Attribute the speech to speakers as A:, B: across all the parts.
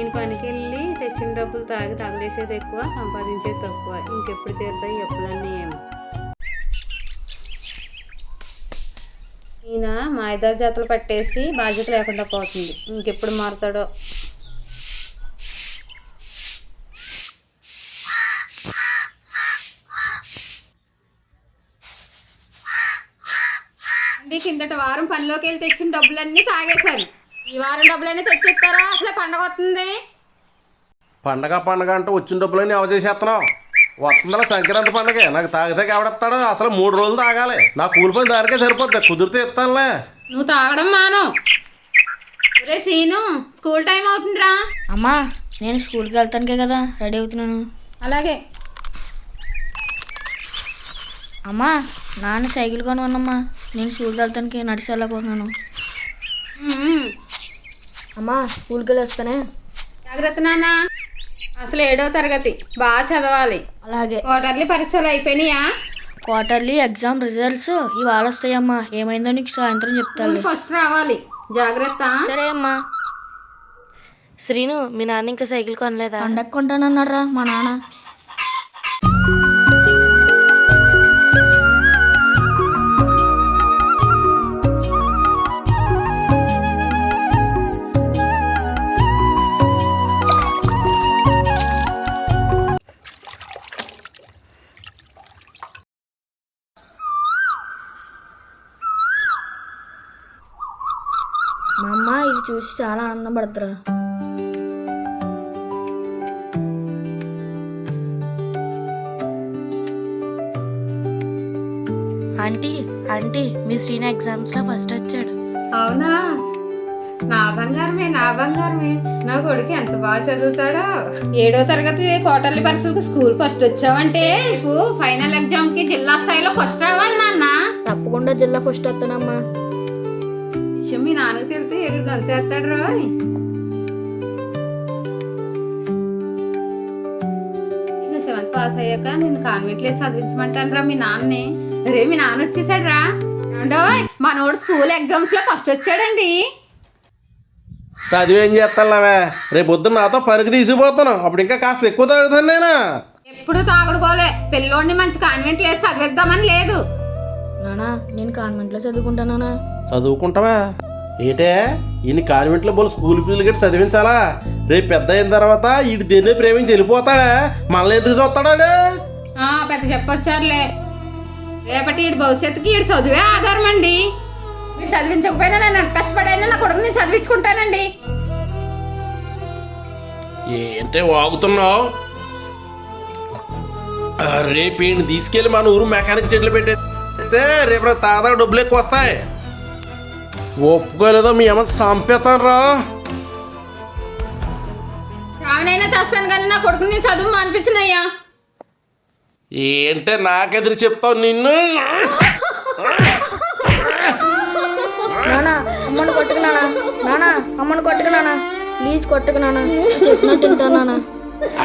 A: నేను పనికి వెళ్ళి తెచ్చిన డబ్బులు తాగి తగలేసేది ఎక్కువ సంపాదించేది తక్కువ. ఇంకెప్పుడు తీరుతాయి ఈ అప్పులన్నీ ఏమో. ఈయన మా ఇద్దరు జతలు పట్టేసి బాధ్యత లేకుండా పోతుంది. ఇంకెప్పుడు మారుతాడో. కిందట వారం పనిలోకి వెళ్ళి తెచ్చిన డబ్బులన్నీ తాగేశారు. ఈ వారం డబ్బులన్నీ తెచ్చిస్తారా? అసలు పండగ వస్తుంది.
B: పండగ పండగ అంటే వచ్చిన డబ్బులన్నీ అవ చేసేస్తున్నావు వస్తుందా సంక్రాంతి పండగ. నాకు తాగితే ఎవడెత్తాడు? అసలు మూడు రోజులు తాగాలి. నా కూలి పని దానికే సరిపోద్ది. కుదిరితే ఇస్తానులే.
A: నువ్వు తాగడం మానవు. ఒరే సీను స్కూల్ టైం అవుతుందిరా.
C: అమ్మా నేను స్కూల్కి వెళ్తానికే కదా రెడీ అవుతున్నాను.
A: అలాగే.
C: అమ్మా నాన్న సైకిల్ కొనమన్నమ్మా. నేను స్కూల్కి వెళ్తానికి నడిచి వెళ్ళకపోతున్నాను. అమ్మా స్కూల్కి వెళ్ళి వస్తానే
A: జాగ్రత్త నాన్న. అసలు ఏడో తరగతి బాగా చదవాలి.
C: అలాగే.
A: క్వార్టర్లీ పరీక్షలు అయిపోయినాయా?
C: క్వార్టర్లీ ఎగ్జామ్ రిజల్ట్స్ ఇవాళ వస్తాయమ్మా. ఏమైందో నీకు సాయంత్రం చెప్తాను
A: ఫస్ట్ రావాలి. జాగ్రత్త.
C: సరే అమ్మా.
D: శ్రీను మీ నాన్న ఇంకా సైకిల్ కొనలేదా?
C: కొంటానన్నారా మా నాన్న. చూసి చాలా ఆనందం పడతారా?
D: ఆంటీ ఆంటీ మీ శ్రీను ఎగ్జామ్స్లో ఫస్ట్ వచ్చాడు.
A: అవునా? నా బంగారమే నా బంగారమే. నా కొడుకు ఎంత బాగా చదువుతాడో. ఏడో తరగతి క్వార్టర్లీ పరీక్షలకు స్కూల్ ఫస్ట్ వచ్చావంటే నీకు ఫైనల్ ఎగ్జామ్కి జిల్లా స్థాయిలో ఫస్ట్ రావాలి నాన్న.
C: తప్పకుండా జిల్లా ఫస్ట్ వస్తానమ్మా.
A: విషయం మీ నాన్నకు ఎగురు గంతేస్తాడు రోయ్? నువ్వు సెవెంత్ పాస్ అయ్యాక నిన్ను కాన్వెంట్లో చదివించమంటాను రా మీ నాన్నే. రే మీ నాన్న వచ్చేసాడు రా. మనోడు స్కూల్ ఎగ్జామ్స్లో ఫస్ట్ వచ్చాడండి.
B: చదివి ఏం చేస్తానులేవే రేపు పొద్దున్న నాతో పనికి తీసుకుపోతాను అప్పుడు ఇంకా కాస్త ఎక్కువ తాగుతాను నేను?
A: ఎప్పుడు తాగుడుకోలే పిల్లోడిని మంచి కాన్వెంట్లో వేసి చదివిద్దామని లేదు.
C: నానా నేను కాన్వెంట్లో చదువుకుంటానా
B: చదువుకుంటావా? ఏటే ఈయన కాన్వెంట్లో పోలు స్కూల్ పిల్లలు గట్టి చదివించాలా? రేపు పెద్ద అయిన తర్వాత ఈడు దేన్ని ప్రేమించి వెళ్ళిపోతాడా? మనల్ని ఎందుకు చూస్తాడాడు?
A: ఆ, పెద్ద చెప్పొచ్చారులే. రేపటి ఈడు భవిష్యత్తుకి ఈడు చదువే ఆధారం అండి. మీరు చదివించకపోయినా నేను ఎంత కష్టపడైనా నా కొడుకు నేను చదివించుకుంటానండి.
B: ఏంటే వాగుతున్నావు? రేపు ఈయన తీసుకెళ్ళి మన ఊరు మెకానిక్ చెట్లు పెట్టేస్తే రేపు తాత డబ్బులు ఎక్కువ వస్తాయి. ఒప్పుకోలేదో మీ అమ్మ చంపేతాను రా
A: చావనైనా చేస్తాను కానీ నా కొడుకు నేను చదువు మానిపించినయ్యా.
B: ఏంటే నాకెదురు చెప్తావు నిన్ను?
C: నానా అమ్మని కొట్టుకు నానా. నానా అమ్మని కొట్టుకు నానా. ప్లీజ్ కొట్టుకు నానా. చెప్పినట్టు తింటాను నానా.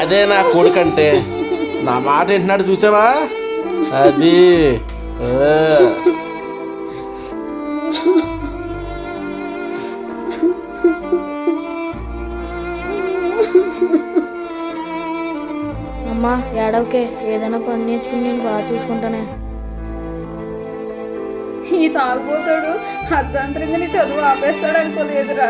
B: అదే నా కొడుకంటే. నా మాట వింటున్నాడు చూసావా? అది
C: అమ్మా ఏడవకే. ఏదైనా పని నేర్చుకుని నేను బాగా చూసుకుంటానే.
A: ఈ తాగుబోతాడు అర్ధంతరంగా నీ చదువు ఆపేస్తాడు అనుకోలేదురా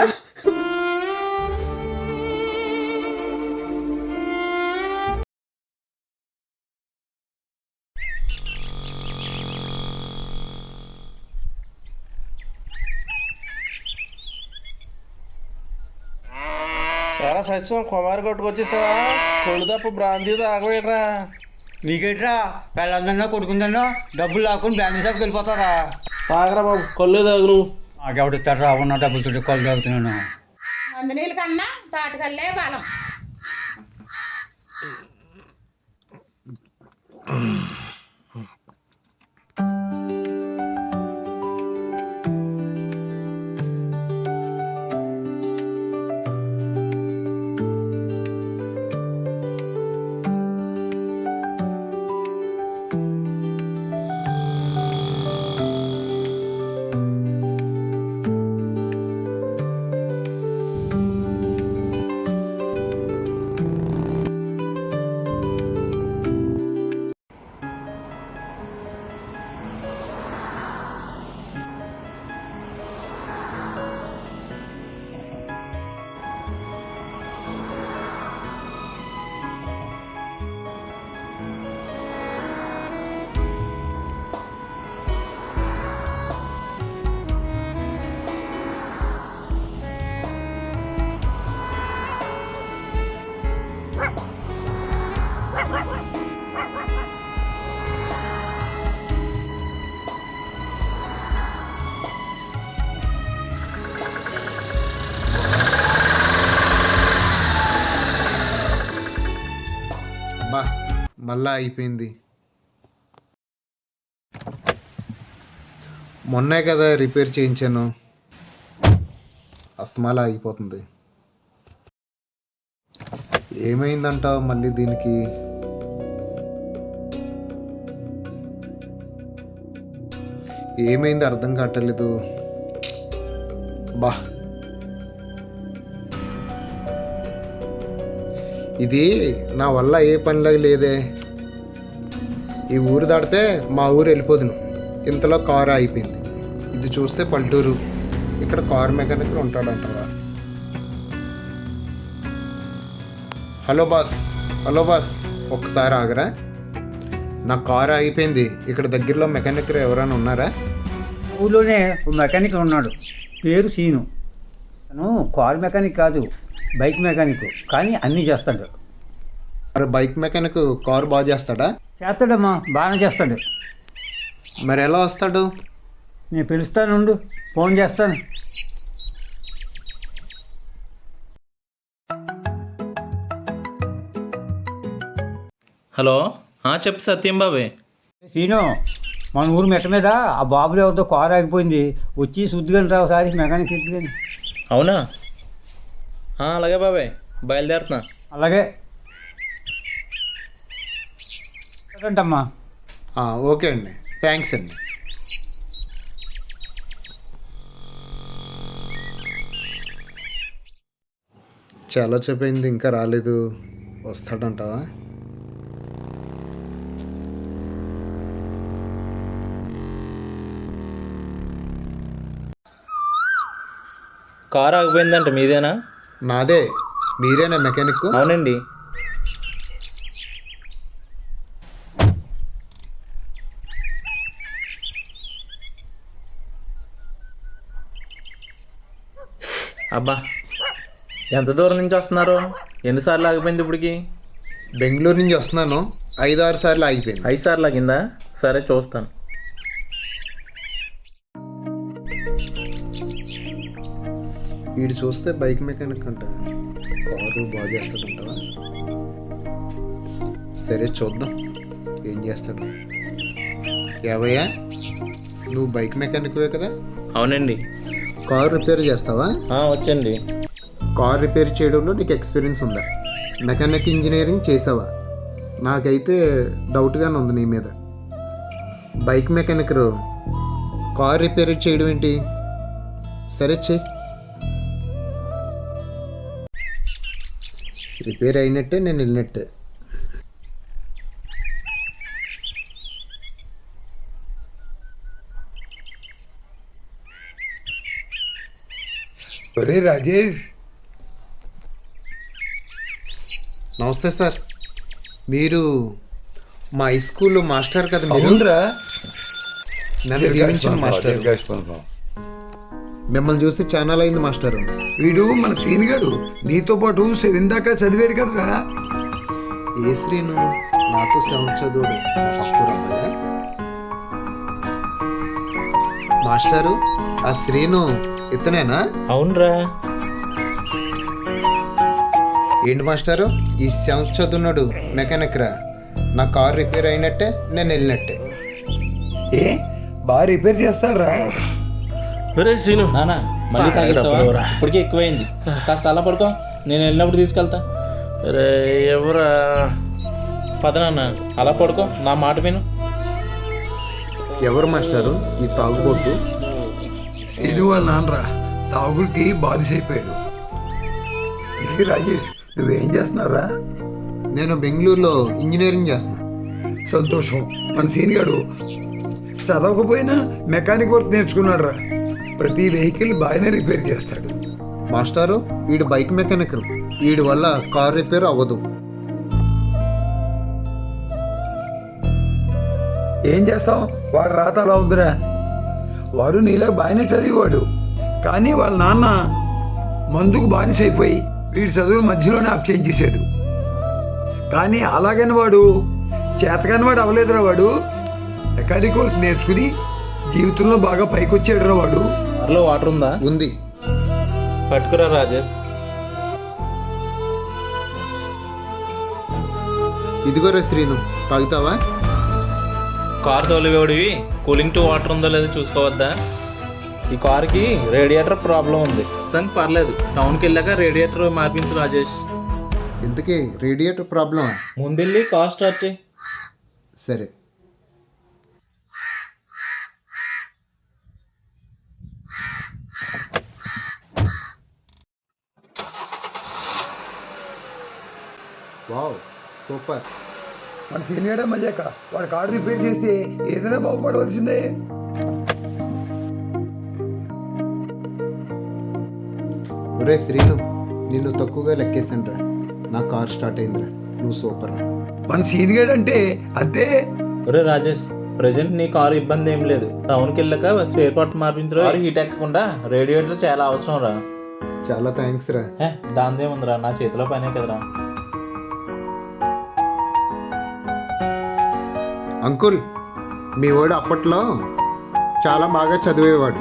B: సత్యం కుమారి కొట్టుకొచ్చేసావా? కొళ్ళు తప్ప బ్రాంతి తాగవేట్రా.
E: నీకేట్రా? పెళ్ళందరినో కొడుకుందన్నో డబ్బులు లాక్కుని బ్యాంక్ షాప్కి వెళ్ళిపోతారా?
B: తాగరా బాబు. కొల్లు తాగు నువ్వు.
E: నాకెవడిస్తాడు రా ఉన్న డబ్బులతో కొలు తాగుతున్నాను.
F: మందునీళ్ళ కన్నా తాటకల్లే బలం.
G: మళ్ళా అయిపోయింది. మొన్నే కదా రిపేర్ చేయించాను. అస్తమాలా అయిపోతుంది. ఏమైందంటావు మళ్ళీ దీనికి? ఏమైంది అర్థం కావట్లేదు. బా. ఇది నా వల్ల ఏ పనిలో లేదే. ఈ ఊరు దాటితే మా ఊరు వెళ్ళిపోదును ఇంతలో కారు అయిపోయింది ఇది చూస్తే పల్లెటూరు. ఇక్కడ కారు మెకానిక్ ఉంటాడంటవా? హలో బాస్ హలో బాస్ ఒకసారి ఆగరా. నా కారు అయిపోయింది ఇక్కడ దగ్గరలో మెకానిక్ ఎవరైనా ఉన్నారా?
E: ఊళ్ళోనే మెకానిక్ ఉన్నాడు. పేరు సీను. తను కార్ మెకానిక్ కాదు బైక్ మెకానిక్. కానీ అన్నీ చేస్తాడు.
G: మరి బైక్ మెకానిక్ కారు బాగు చేస్తాడా?
E: చేస్తాడమ్మా బాగానే చేస్తాడు.
G: మరి ఎలా వస్తాడు?
E: నేను పిలుస్తానుండు ఫోన్ చేస్తాను.
H: హలో? ఆ, చెప్పు సత్యం బాబే.
E: సీను మన ఊరు మెట్ట మీద ఆ బాబులు ఎవరితో కారు ఆగిపోయింది. వచ్చి శుద్ధిగాని రావు సారి మెకానిక్ ఎత్తుకొని.
H: అవునా? ఆ, అలాగే బాబాయ్ బయలుదేరుతున్నా.
E: అలాగే.
G: ఆ, ఓకే అండి. థ్యాంక్స్ అండి. చాలా చెప్పింది ఇంకా రాలేదు. వస్తాడంటావా?
H: కారు ఆగిపోయిందంట మీదేనా?
G: నాదే. మీరేనా మెకానిక్
H: అవునండి. అబ్బా ఎంత దూరం నుంచి వస్తున్నారు? ఎన్నిసార్లు ఆగిపోయింది ఇప్పటికి?
G: బెంగళూరు నుంచి వస్తున్నాను. ఐదు ఆరు సార్లు ఆగిపోయింది.
H: ఐదు సార్లు ఆగిందా? సరే చూస్తాను.
G: వీడు చూస్తే బైక్ మెకానిక్ అంట. కారు బాగు చేస్తాడంటావా? సరే చూద్దాం. ఏం చేస్తాడు? ఏవయ్యా? నువ్వు బైక్ మెకానిక్వే కదా?
H: అవునండి.
G: కారు రిపేర్ చేస్తావా?
H: వచ్చండి.
G: కార్ రిపేర్ చేయడంలో నీకు ఎక్స్పీరియన్స్ ఉందా? మెకానిక్ ఇంజనీరింగ్ చేసావా? నాకైతే డౌట్గానే ఉంది నీ మీద. బైక్ మెకానిక్ కార్ రిపేర్ చేయడం ఏంటి? సరే చెయ్యి రిపేర్ అయినట్టే నేను వెళ్ళినట్టే.
I: ఒరే రాజేష్.
G: నమస్తే సార్. మీరు మా హై స్కూల్లో మాస్టర్ కదా మీరు?
I: అవునరా.
G: నన్ను దీవించిన మాస్టర్. మిమ్మల్ని చూసి ఛానల్ అయింది మాస్టర్.
I: వీడు మన సీనిగాడు నీతో పాటు సెవెన్ దాకా చదివాడు కదరా.
G: ఏ శ్రీను? నాతో సెవెన్ చదువుడు? మాస్టారు ఆ శ్రీను ఇతనేనా?
H: అవునరా.
G: ఏంటి మాస్టారు? ఈ సెవెంత్ చదువున్నాడు మెకానిక్ రా. నా కార్ రిపేర్ అయినట్టే నేను వెళ్ళినట్టే.
I: ఏ? బాగా రిపేర్ చేస్తాడురా.
B: ఒరే శ్రీను
H: నానా మళ్ళీ తాగేసావా? ఇప్పటికే ఎక్కువైంది. కాస్త అలా పడుకో. నేను వెళ్ళినప్పుడు తీసుకెళ్తా.
B: రే ఎవరా?
H: పద నాన్న అలా పడుకో. నా మాట విను.
G: ఎవరు మాస్టారు? ఈ తాగుబోతు?
I: సీను వాళ్ళ నాన్నరా. తాగుడికి బాలిష్ అయిపోయాడు రాజేష్ నువ్వేం చేస్తున్నావురా?
G: నేను బెంగళూరులో ఇంజనీరింగ్ చేస్తున్నా.
I: సంతోషం. మన సీనిగాడు చదవకపోయినా మెకానిక్ వర్క్ నేర్చుకున్నాడు రా ప్రతి వెహికల్ బాగానే రిపేర్ చేస్తాడు.
G: మాస్టారు వీడు బైక్ మెకానిక్ వీడి వల్ల కార్ రిపేర్ అవ్వదు.
I: ఏం చేస్తాం? వాడు రాత అలా ఉందిరా. వాడు నీలా బాగానే చదివేవాడు. కానీ వాళ్ళ నాన్న మందుకు బానిస అయిపోయి వీడి చదువులు మధ్యలోనే ఆప్ చేయించేశాడు కానీ అలాగని వాడు చేతకాని వాడు అవ్వలేదురా వాడు. మెకానిక్ వర్క్ నేర్చుకుని జీవితంలో బాగా పైకొచ్చాడురా వాడు.
H: కార్లో వాటర్ ఉందా?
G: ఉంది.
H: పట్టుకురా రాజేష్.
G: ఇదిగో రే శ్రీను తాగుతావా?
H: కార్ తోలివేడివి కూలింగ్ టు వాటర్ ఉందో లేదో చూసుకోవద్దా? ఈ కార్కి రేడియేటర్ ప్రాబ్లం ఉంది. దానికి పర్లేదు. టౌన్కి వెళ్ళాక రేడియేటర్ మార్పించు రాజేష్.
G: ఇంతకీ రేడియేటర్ ప్రాబ్లమా?
H: ముందెళ్ళి కార్ స్టార్ట్ చేయి.
G: సరే. Wow super.
I: మన సీనియర్ మజాక వాడు కారు రిపేర్ చేస్తే ఏదైనా బాగుపడవలసిందే.
G: ఒరే శ్రీను నిన్ను తక్కువగా లెక్కేసాను రా నా కార్ స్టార్ట్ అయిందిరా. నువ్వు సూపర్ రా.
I: మన సీనియర్ అంటే అంతే.
H: ఒరే రాజేష్ ప్రజెంట్ నీ కారు ఇబ్బంది ఏం లేదు. టౌన్కి వెళ్ళాక స్పేర్ పార్ట్ మార్పించడం కారు హీట్ ఎక్కకుండా రేడియేటర్ చాలా అవసరం రా.
G: చాలా థ్యాంక్స్ రా.
H: హే దాందేముందిరా నా చేతిలో పనే కదరా.
G: అంకుల్ మీ వాడు అప్పట్లో చాలా బాగా చదివేవాడు.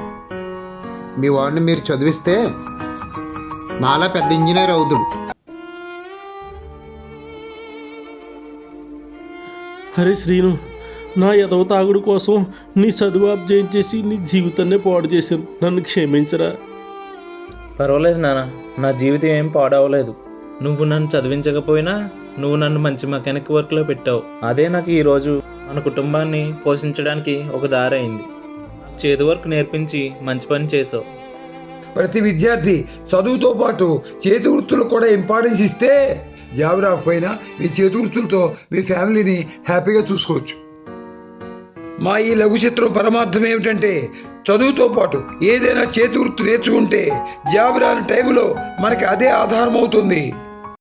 G: మీ వాడిని మీరు చదివిస్తే నాలా పెద్ద ఇంజనీర్ అవుదుడు
B: అరే శ్రీను నా ఎదవ తాగుడు కోసం నీ చదువు అబ్జయం చేసి నీ జీవితాన్నే పాడు చేశాను. నన్ను క్షమించరా?
H: పర్వాలేదు నాన్న నా జీవితం ఏం పాడవలేదు. నువ్వు నన్ను చదివించకపోయినా నువ్వు నన్ను మంచి మెకానిక్ వర్క్లో పెట్టావు. అదే నాకు ఈరోజు మన కుటుంబాన్ని పోషించడానికి ఒక దారి అయింది. చేతి వర్క్ నేర్పించి మంచి పని చేసావు
I: ప్రతి విద్యార్థి చదువుతో పాటు చేతి వృత్తులు కూడా ఇంపార్టెన్స్ ఇస్తే జాబ్ రాకపోయినా మీ చేతి వృత్తులతో మీ ఫ్యామిలీని హ్యాపీగా చూసుకోవచ్చు. మా ఈ లఘు చిత్రం పరమార్థం ఏమిటంటే చదువుతో పాటు ఏదైనా చేతి వృత్తి నేర్చుకుంటే జాబ్ రాని టైంలో మనకి అదే ఆధారం అవుతుంది.